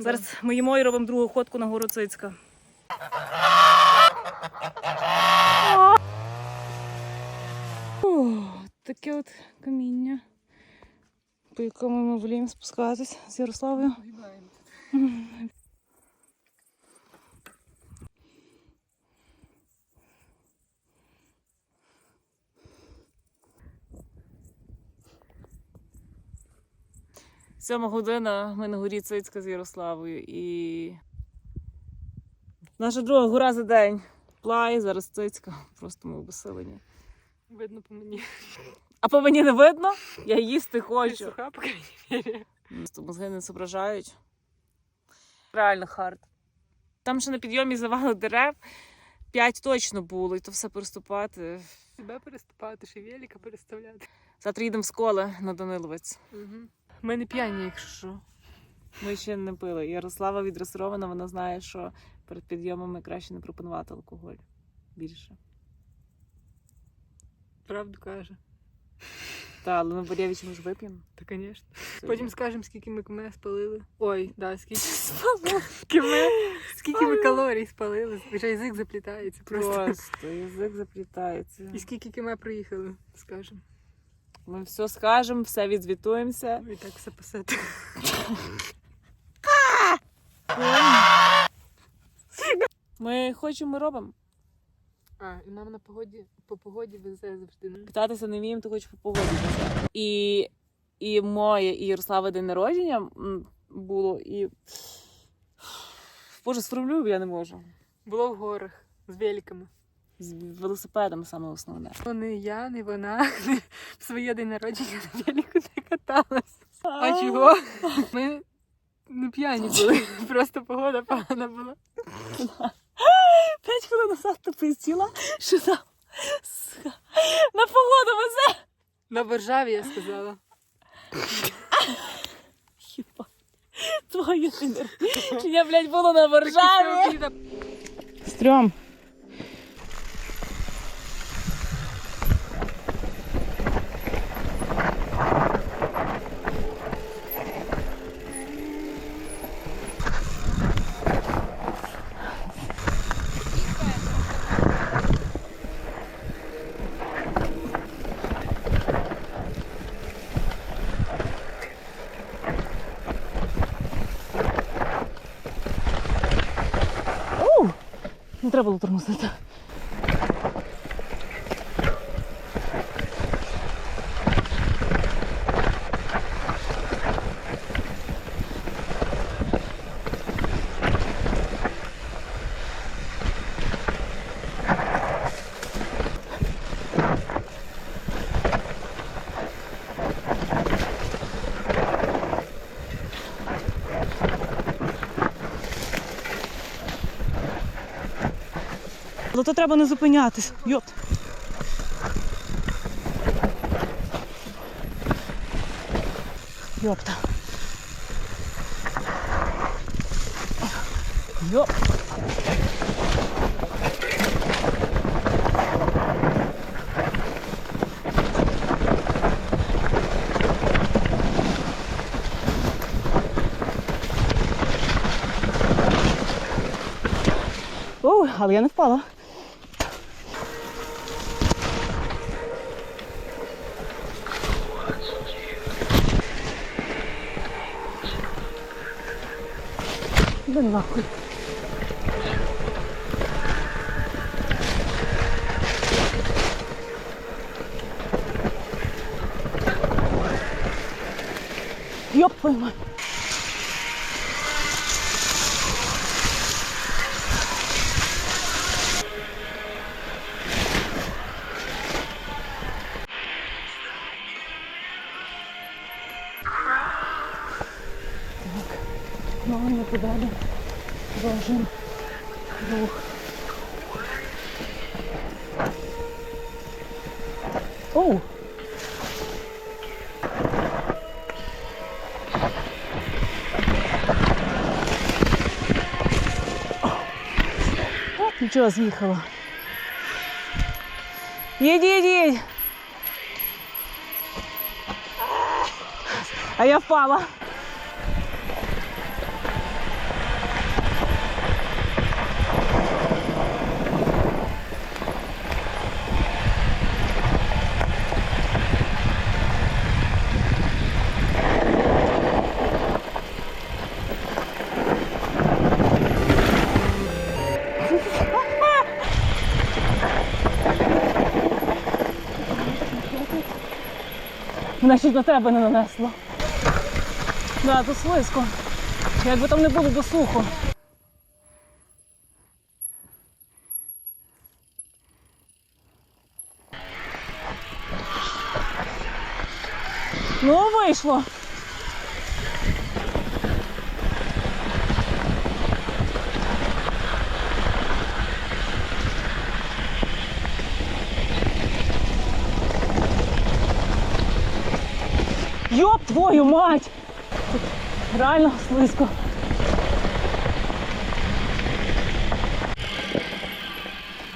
Зараз ми їмо і робимо другу ходку на гору Цицька. О, таке от каміння, по якому ми воліємо спускатись з Ярославою. Сьома година, ми на горі Цицька з Ярославою і. Наша друга гора за день. Плай, зараз Цицька. Просто ми обесилені. Видно по мені. А по мені не видно? Я їсти хочу. суха, по крайній мірі. Просто мозги не зображають. Реально хард. Там ще на підйомі завали дерев. П'ять точно було, і то все переступати. Себе переступати, ще велика переставляти. Завтра їдемо з кола на Даниловець. Угу. Ми не п'яні, якщо що. Ми ще не пили. Ярослава відресирована, вона знає, що перед підйомами краще не пропонувати алкоголь більше. Правду каже. Та, але ми Борєвич ми ж вип'ємо. Та, звісно. Потім скажемо, скільки ми км спалили. Ой, да, скільки км, скільки ми калорій спалили. Вже язик заплітається просто. Просто язик заплітається. І скільки км проїхали, скажемо. Ми все скажемо, все відзвітуємося. І так все писати. Ми хочемо, ми робимо. А, і нам на погоді, по погоді везе завжди. Питатися не вміємо, то хоч по погоді. везе. І, і моє, і Ярослава день народження м, було, і. Боже, сформулюю я не можу. Було в горах з великами. З велосипедом саме основне. Ну, не я, не вона не в своє день народження на велику не каталась. А чого? Ми не п'яні були, просто погода погана була. П'ять хвилин назад ти пизділа, що там на погоду везе. На Боржаві, я сказала. Хіба твоє день народження, блядь, було на Боржаві. Стрьом. Оу! Не треба було тормозити. Зато треба не зупинятись. Йопт. Йопта. Йоп. Але я не впала. 何が来るよっぽいまい твою мать. Плавно подали. Продолжим рух. Оу! От Нічого з'їхало. Їдь, їдь, їдь. А я впала. Значить, на тебе не нанесло. Да, тут слизько. Якби там не було до сухо. Ну, вийшло. Йоп твою мать! Тут реально слизько.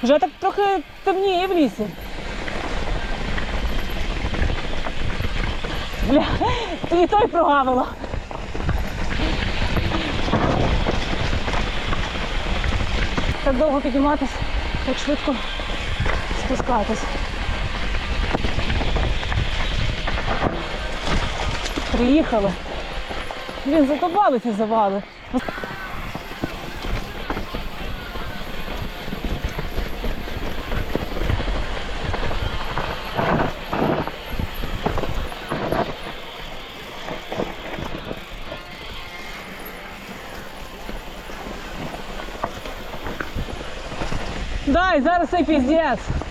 Вже так трохи темніє в лісі. Бля, ти і той прогавила. Так довго підніматись, так швидко спускатись. Приїхали. Блін, задобали ці завали. Дай, зараз цей піздець.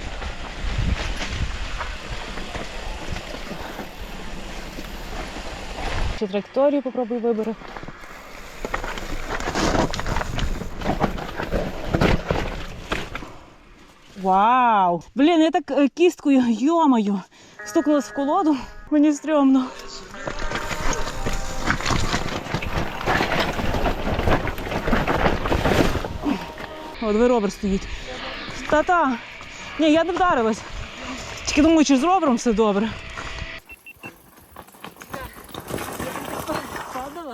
Ще траєкторію попробуй вибери. Вау! Блін, я так е, кісткою, йомаю, стукнулась в колоду. Мені стрьомно. О, диви, ровер стоїть. Та-та. Ні, я не вдарилась. Тільки думаю, чи з ровером все добре.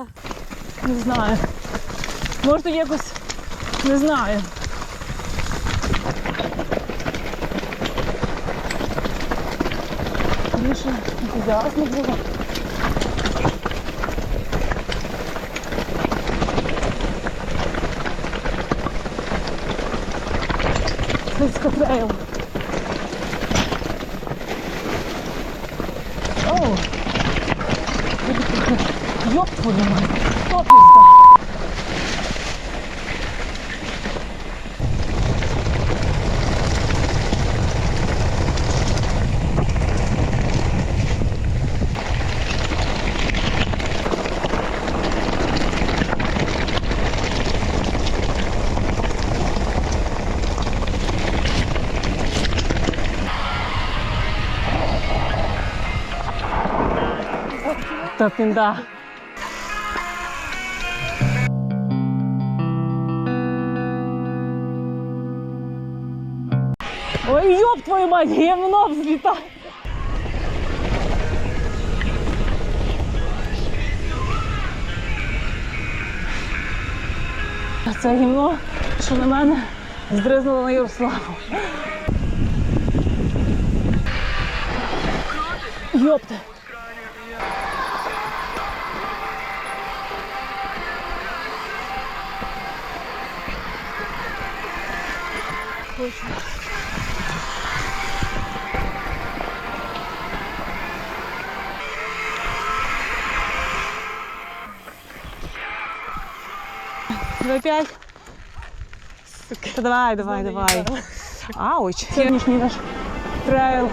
Падала? Не знаю. Може якось не знаю. Більше ентузіазму було. Слизько трейл. Оу. Ёб твою мать. Что пизда? Та пінда. Ой, ёб твою мать, гівно взлітає. Це гімно, що на мене здризнуло на Ярославу. Йопте. Хочу. Давай. Та Давай, давай, давай. Ауч. Сьогоднішній наш трейл.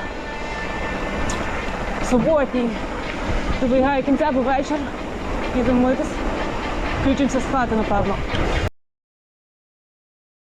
Суботній. Добігає кінця, бо вечір. Їдемо митись. Включимося з хати, напевно.